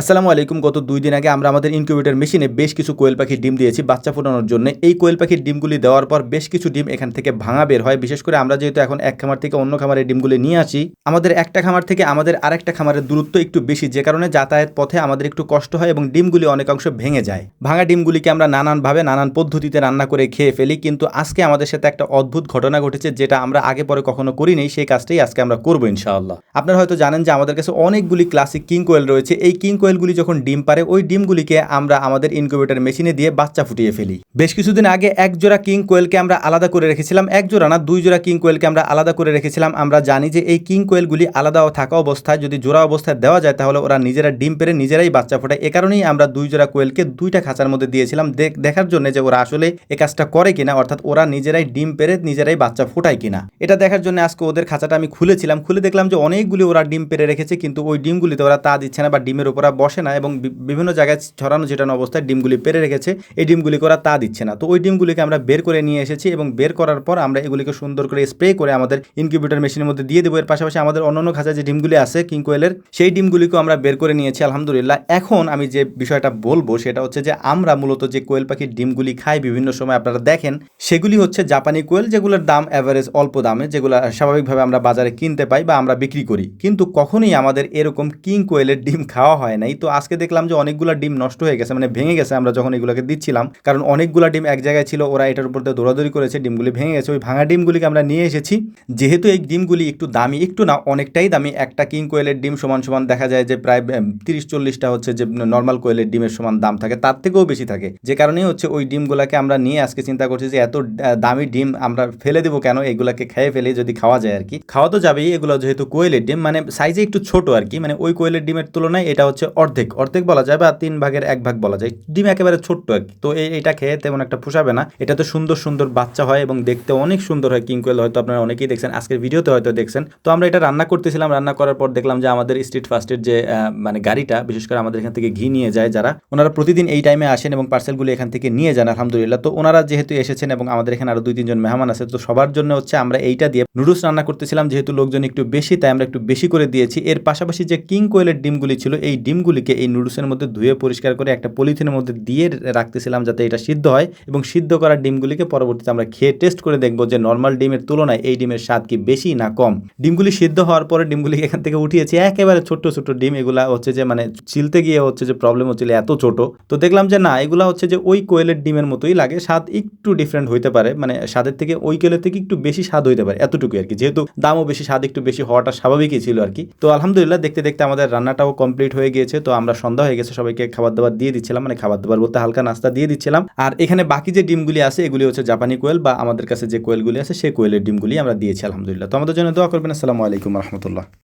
আসসালামু আলাইকুম। গত দুই দিন আগে আমরা আমাদের ইনকিউবেটর মেশিনে বেশ কিছু কোয়েল পাখির ডিম দিয়েছি বাচ্চা ফোটানোর জন্য। এই কোয়েল পাখির ডিমগুলি দেওয়ার পর বেশ কিছু ডিম এখান থেকে ভাঙা বের হয়। বিশেষ করে আমরা যেহেতু এখন এক খামার থেকে অন্য খামারে ডিমগুলি নিয়ে আসি, আমাদের একটা খামার থেকে আমাদের আরেকটা খামারের দূরত্ব একটু বেশি, যে কারণে যাতায়াত পথে আমাদের একটু কষ্ট হয় এবং ডিমগুলি অনেকাংশ ভেঙে যায়। ভাঙা ডিমগুলিকে আমরা নানানভাবে, নানান পদ্ধতিতে রান্না করে খেয়ে ফেলি, কিন্তু আজকে আমাদের সাথে একটা অদ্ভুত ঘটনা ঘটেছে, যেটা আমরা আগে পরে কখনো করিনি। সেই কাজটাই আজকে আমরা করব ইনশাআল্লাহ। আপনারা হয়তো জানেন যে আমাদের কাছে অনেকগুলি ক্লাসিক কিং কোয়েল রয়েছে। এই কিং কোয়েলগুলি যখন ডিম পারে, ওই ডিমগুলিকে আমরা আমাদের ইনকিউবেটর মেশিনে দিয়ে বাচ্চা ফুটিয়ে ফেলি। বেশ কিছুদিন আগে এক জোড়া কিং কোয়েলকে আমরা আলাদা করে রেখেছিলাম এক জোড়া না দুই জোড়া কিং কোয়েলকে আমরা আলাদা করে রেখেছিলাম। আমরা জানি যে এই কিং কোয়েলগুলি আলাদা থাকা অবস্থায়, যদি জোড়া অবস্থায় দেওয়া যায়, তাহলে ওরা নিজেরা ডিম পেরে নিজেরাই বাচ্চা ফোটায়। এ কারণেই আমরা দুই জোড়া কোয়েলকে দুইটা খাঁচার মধ্যে দিয়েছিলাম দেখ- দেখার জন্য যে ওরা আসলে এ কাজটা করে কিনা, অর্থাৎ ওরা নিজেরাই ডিম পেরে নিজেরাই বাচ্চা ফোটায় কিনা। এটা দেখার জন্য আজকে ওদের খাঁচাটা আমি খুলেছিলাম। খুলে দেখলাম যে অনেকগুলি ওরা ডিম পেরে রেখেছে, কিন্তু ওই ডিমগুলিতে ওরা তা দিচ্ছে না বা ডিমের উপর বসে না এবং বিভিন্ন জায়গায় ছড়ানো ছিটানো অবস্থায় ডিমগুলি পেরে রেখেছে। এই ডিমগুলি করা তা দিচ্ছে না। তো ওই ডিমগুলিকে আমরা বের করে নিয়ে এসেছি এবং বের করার পর আমরা এগুলিকে সুন্দর করে স্প্রে করে আমাদের ইনকিউবেটর মেশিনের মধ্যে দিয়ে দেবো। এর পাশাপাশি আমাদের অন্যান্য খাঁচা যে ডিমগুলি আছে, কিংকোয়েলের, সেই ডিমগুলিকেও আমরা বের করে নিয়েছি, আলহামদুলিল্লাহ। এখন আমি যে বিষয়টা বলব, সেটা হচ্ছে যে আমরা মূলত যে কোয়েল পাখির ডিমগুলি খাই বিভিন্ন সময়, আপনারা দেখেন, সেগুলি হচ্ছে জাপানি কোয়েল, যেগুলোর দাম অ্যাভারেজ অল্প দামে, যেগুলো স্বাভাবিকভাবে আমরা বাজারে কিনতে পাই বা আমরা বিক্রি করি। কিন্তু কখনোই আমাদের এরকম কিং কোয়েলের ডিম খাওয়া হয় নাই। তো আজকে দেখলাম যে অনেকগুলো ডিম নষ্ট হয়ে গেছে মানে ভেঙে গেছে আমরা যখন এগুলোকে দিচ্ছিলাম। কারণ অনেকগুলো ডিম এক জায়গায় ছিল, ওরা এটার উপর দিয়ে দৌড়াদৌড়ি করেছে, ডিমগুলি ভেঙে গেছে। ওই ভাঙা ডিমগুলিকে আমরা নিয়ে এসেছি। যেহেতু এই ডিমগুলি একটু দামি, একটু না, অনেকটাই দামি, একটা কিং কোয়েলের ডিম সমান সমান দেখা যায় যে প্রায় তিরিশ চল্লিশটা হচ্ছে যে নর্মাল কোয়েলের ডিমের সমান দাম থাকে, তার থেকেও বেশি থাকে। যে কারণেই হচ্ছে ওই ডিমগুলোকে আমরা নিয়ে আজকে চিন্তা করছি যে এত দামি ডিম আমরা ফেলে দেবো কেন? এগুলাকে খেয়ে ফেলে যদি খাওয়া যায় আর কি। খাওয়া তো যাবেই, এগুলো যেহেতু কোয়েলের ডিম মানে সাইজে একটু ছোট আর কি। মানে ওই কোয়েলের ডিমের তুলনায় এটা হচ্ছে অর্ধেক অর্ধেক বলা যায় বা তিন ভাগের এক ভাগ বলা যায়। ডিম একেবারে ছোট্ট এক, তো এটা খেয়ে তেমন একটা পোষাবে না। এটা তো সুন্দর সুন্দর বাচ্চা হয় এবং দেখতে অনেক সুন্দর হয়। কিং কোয়েল হয়তো আপনারা অনেকেই দেখছেন, আজকের ভিডিওতে হয়তো দেখছেন। তো আমরা এটা রান্না করতেছিলাম, রান্না করার পর দেখলাম যে আমাদের স্ট্রিট ফাস্টের যে মানে গাড়িটা, বিশেষ করে আমাদের এখান থেকে ঘি নিয়ে যায় যারা, ওনারা প্রতিদিন এই টাইমে আসেন এবং পার্সেলগুলো এখান থেকে নিয়ে যান, আলহামদুলিল্লাহ। তো ওনারা যেহেতু এসেছেন এবং আমাদের এখানে আরও দুই তিনজন মেহমান আছে, তো সবার জন্য হচ্ছে আমরা এইটা দিয়ে নুডলস রান্না করতেছিলাম। যেহেতু লোকজন একটু বেশি, তাই আমরা একটু বেশি করে দিয়েছি। এর পাশাপাশি যে কিং কোয়েলের ডিমগুলি ছিল, এই ডিমগুলিকে এই নুডলসের মধ্যে ধুয়ে পরিষ্কার করে একটা পলিথিনের মধ্যে দিয়ে রাখতেছিলাম যাতে এটা সিদ্ধ হয় এবং সিদ্ধ করা ডিমগুলিকে পরবর্তীতে আমরা খেয়ে টেস্ট করে দেখব যে নর্মাল ডিমের তুলনায় এই ডিমের স্বাদ কি বেশি না কম। ডিমগুলি সিদ্ধ হওয়ার পরে ডিমগুলিকে এখান থেকে উঠিয়েছি। একেবারে ছোট্ট ছোট্ট ডিম। এগুলা হচ্ছে যে মানে চিলতে গিয়ে হচ্ছে যে প্রবলেম হচ্ছিল এত ছোট। তো দেখলাম যে না, এগুলা হচ্ছে যে ওই কোয়েলের ডিমের মতোই লাগে। স্বাদ একটু ডিফারেন্ট হইতে পারে। মানে স্বাদের থেকে ওই কোয়েলের থেকে একটু বেশি স্বাদ হইতে পারে, এতটুকু আর কি। যেহেতু দামও বেশি, স্বাদ একটু বেশি হওয়াটা স্বাভাবিকই ছিল আর কি। তো আলহামদুলিল্লাহ, দেখতে দেখতে আমাদের রান্নাটাও কমপ্লিট হয়ে গিয়েছে। তো আমরা সন্ধ্যা হয়ে গেছে, সবাইকে খাবার দাবার দিয়ে দিচ্ছিলাম মানে খাবার দাবার বলতে হালকা নাস্তা দিয়ে দিচ্ছিলাম। আর এখানে বাকি যে ডিমগুলি আছে, এগুলি হচ্ছে জাপানি কোয়েল বা আমাদের কাছে যে কোয়েলগুলি আছে, সেই কোয়েলের ডিমগুলি আমরা দিয়েছি, আলহামদুলিল্লাহ। তো আমাদের জন্য দোয়া করবেন। আসসালামু আলাইকুম রহমতুল্লাহ।